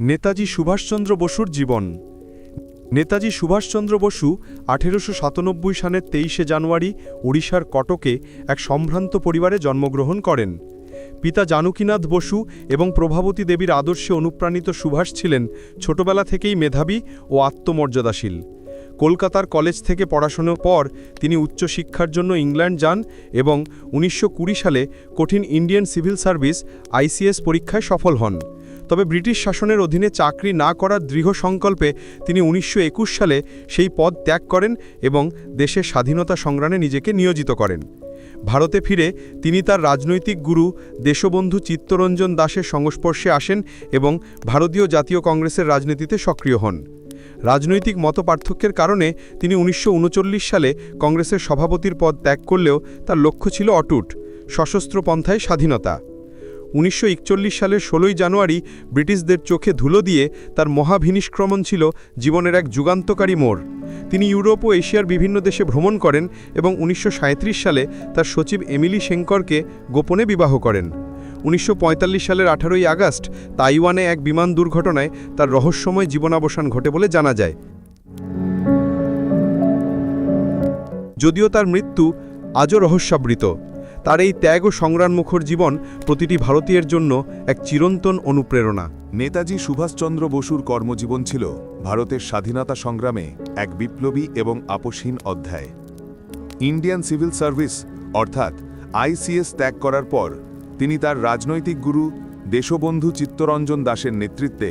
নেতাজি সুভাষচন্দ্র বসুর জীবন। নেতাজি সুভাষচন্দ্র বসু আঠেরোশো সাতানব্বই সালের তেইশে জানুয়ারি ওড়িশার কটকে এক সম্ভ্রান্ত পরিবারে জন্মগ্রহণ করেন। পিতা জানকীনাথ বসু এবং প্রভাবতী দেবীর আদর্শে অনুপ্রাণিত সুভাষ ছিলেন ছোটবেলা থেকেই মেধাবী ও আত্মমর্যাদাশীল। কলকাতার কলেজ থেকে পড়াশোনার পর তিনি উচ্চশিক্ষার জন্য ইংল্যান্ড যান এবং উনিশশো কুড়ি সালে কঠিন ইন্ডিয়ান সিভিল সার্ভিস আইসিএস পরীক্ষায় সফল হন। তবে ব্রিটিশ শাসনের অধীনে চাকরি না করার দৃঢ় সংকল্পে তিনি উনিশশো একুশ সালে সেই পদ ত্যাগ করেন এবং দেশের স্বাধীনতা সংগ্রামে নিজেকে নিয়োজিত করেন। ভারতে ফিরে তিনি তার রাজনৈতিক গুরু দেশবন্ধু চিত্তরঞ্জন দাসের সংস্পর্শে আসেন এবং ভারতীয় জাতীয় কংগ্রেসের রাজনীতিতে সক্রিয় হন। রাজনৈতিক মতপার্থক্যের কারণে তিনি উনিশশো উনচল্লিশ সালে কংগ্রেসের সভাপতির পদ ত্যাগ করলেও তার লক্ষ্য ছিল অটুট, সশস্ত্র পন্থায় স্বাধীনতা। উনিশশো একচল্লিশ সালের ষোলোই জানুয়ারি ব্রিটিশদের চোখে ধুলো দিয়ে তার মহাভিনিষ্ক্রমণ ছিল জীবনের এক যুগান্তকারী মোড়। তিনি ইউরোপ ও এশিয়ার বিভিন্ন দেশে ভ্রমণ করেন এবং উনিশশো সাঁইত্রিশ সালে তার সচিব এমিলি শেঙ্করকে গোপনে বিবাহ করেন। উনিশশো পঁয়তাল্লিশ সালের আঠারোই আগস্ট তাইওয়ানে এক বিমান দুর্ঘটনায় তার রহস্যময় জীবনাবসান ঘটে বলে জানা যায়। যদিও তার মৃত্যু আজও রহস্যাবৃত তার এই ত্যাগ ও সংগ্রামমুখর জীবন প্রতিটি ভারতীয়ের জন্য এক চিরন্তন অনুপ্রেরণা। নেতাজি সুভাষচন্দ্র বসুর কর্মজীবন ছিল ভারতের স্বাধীনতা সংগ্রামে এক বিপ্লবী এবং আপসহীন অধ্যায়। ইন্ডিয়ান সিভিল সার্ভিস, অর্থাৎ আইসিএস ত্যাগ করার পর তিনি তার রাজনৈতিক গুরু দেশবন্ধু চিত্তরঞ্জন দাসের নেতৃত্বে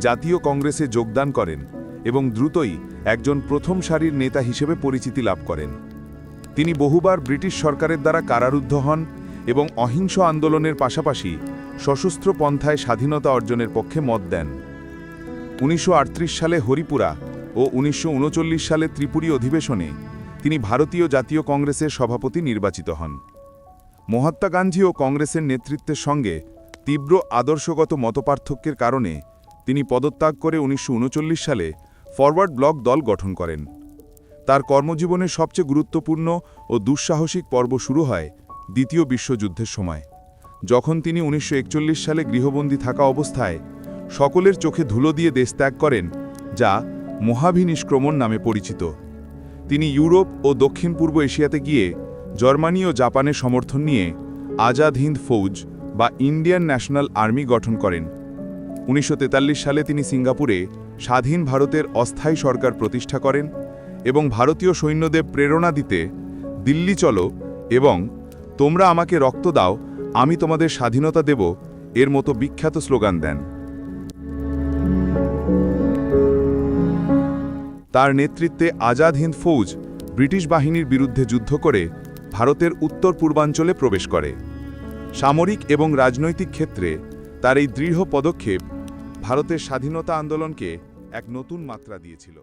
জাতীয় কংগ্রেসে যোগদান করেন এবং দ্রুতই একজন প্রথম সারির নেতা হিসেবে পরিচিতি লাভ করেন। তিনি বহুবার ব্রিটিশ সরকারের দ্বারা কারারুদ্ধ হন এবং অহিংস আন্দোলনের পাশাপাশি সশস্ত্র পন্থায় স্বাধীনতা অর্জনের পক্ষে মত দেন। উনিশশো আটত্রিশ সালে হরিপুরা ও উনিশশো উনচল্লিশ সালে ত্রিপুরী অধিবেশনে তিনি ভারতীয় জাতীয় কংগ্রেসের সভাপতি নির্বাচিত হন। মহাত্মা গান্ধী ও কংগ্রেসের নেতৃত্বের সঙ্গে তীব্র আদর্শগত মতপার্থক্যের কারণে তিনি পদত্যাগ করে উনিশশো উনচল্লিশ সালে ফরওয়ার্ড ব্লক দল গঠন করেন। তার কর্মজীবনের সবচেয়ে গুরুত্বপূর্ণ ও দুঃসাহসিক পর্ব শুরু হয় দ্বিতীয় বিশ্বযুদ্ধের সময়। যখন তিনি উনিশশো একচল্লিশ সালে গৃহবন্দী থাকা অবস্থায় সকলের চোখে ধুলো দিয়ে দেশ ত্যাগ করেন, যা মহাভিনিষ্ক্রমণ নামে পরিচিত। তিনি ইউরোপ ও দক্ষিণ পূর্ব এশিয়াতে গিয়ে জার্মানি ও জাপানের সমর্থন নিয়ে আজাদ হিন্দ ফৌজ বা ইন্ডিয়ান ন্যাশনাল আর্মি গঠন করেন। উনিশশো তেতাল্লিশ সালে তিনি সিঙ্গাপুরে স্বাধীন ভারতের অস্থায়ী সরকার প্রতিষ্ঠা করেন এবং ভারতীয় সৈন্যদের প্রেরণা দিতে, দিল্লি চলো এবং তোমরা আমাকে রক্ত দাও, আমি তোমাদের স্বাধীনতা দেব, এর মতো বিখ্যাত স্লোগান দেন। তার নেতৃত্বে আজাদ হিন্দ ফৌজ ব্রিটিশ বাহিনীর বিরুদ্ধে যুদ্ধ করে ভারতের উত্তর পূর্বাঞ্চলে প্রবেশ করে। সামরিক এবং রাজনৈতিক ক্ষেত্রে তার এই দৃঢ় পদক্ষেপ ভারতের স্বাধীনতা আন্দোলনকে এক নতুন মাত্রা দিয়েছিল।